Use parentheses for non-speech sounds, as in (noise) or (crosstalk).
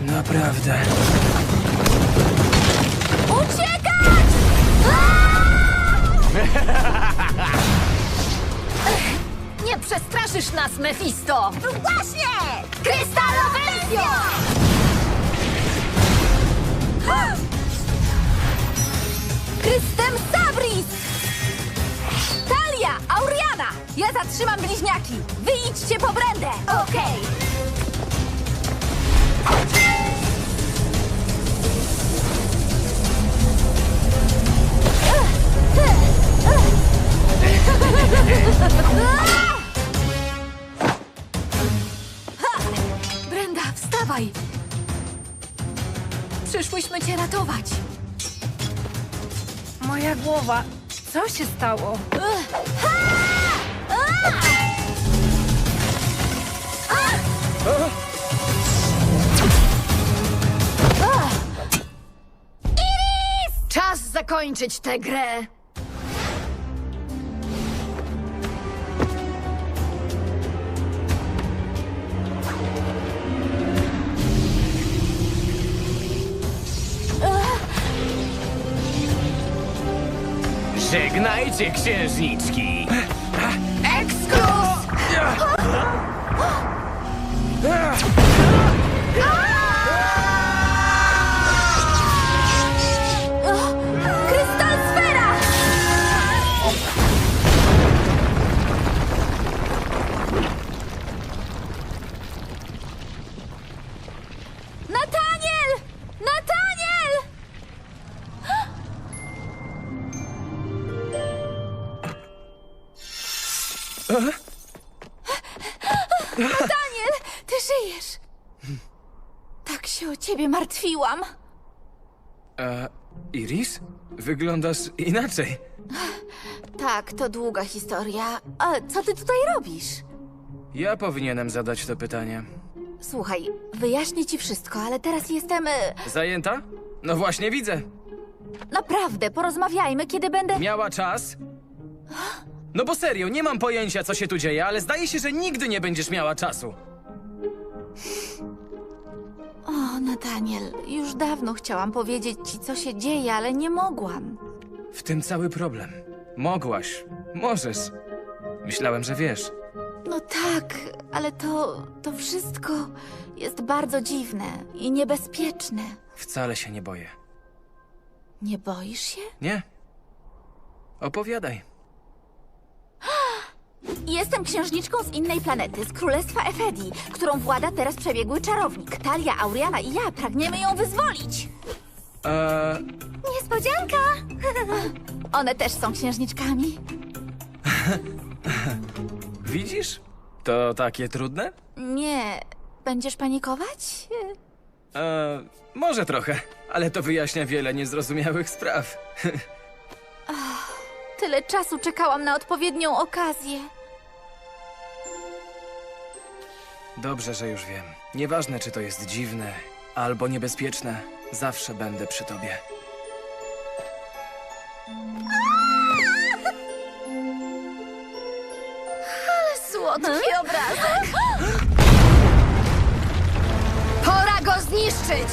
Naprawdę. Uciekać! (laughs) Nie przestraszysz nas, Mephisto! Właśnie! Krystalowencja! Krystem (gasps) Sabris! Talia, Auriana! Ja zatrzymam bliźniaki! Wy idźcie po brandę! Okej. Przyszłyśmy cię ratować! Moja głowa. Co się stało? Czas zakończyć tę grę! Żegnajcie, księżniczki! Nataniel, ty żyjesz! Tak się o ciebie martwiłam. E, Iris? Wyglądasz inaczej. Tak, to długa historia. A co ty tutaj robisz? Ja powinienem zadać to pytanie. Słuchaj, wyjaśnię ci wszystko, ale teraz jestem. e, Zajęta? No właśnie widzę. Naprawdę, porozmawiajmy, kiedy będę. Miała czas? No bo serio, nie mam pojęcia, co się tu dzieje, ale zdaje się, że nigdy nie będziesz miała czasu. O, Nataniel, już dawno chciałam powiedzieć ci, co się dzieje, ale nie mogłam. W tym cały problem. Mogłaś. Możesz. Myślałem, że wiesz. No tak, ale to. to wszystko jest bardzo dziwne i niebezpieczne. Wcale się nie boję. Nie boisz się? Nie? Opowiadaj. Jestem księżniczką z innej planety, z królestwa Efedii, którą włada teraz przebiegły czarownik. Talia, Auriana i ja pragniemy ją wyzwolić. Eee, Niespodzianka! (laughs) One też są księżniczkami. (laughs) widzisz? To takie trudne? Nie. Będziesz panikować? Eee, może trochę, ale to wyjaśnia wiele niezrozumiałych spraw. (laughs) Tyle czasu czekałam na odpowiednią okazję. Dobrze, że już wiem. Nieważne, czy to jest dziwne albo niebezpieczne, zawsze będę przy tobie. Słodki obrazek! Pora go zniszczyć!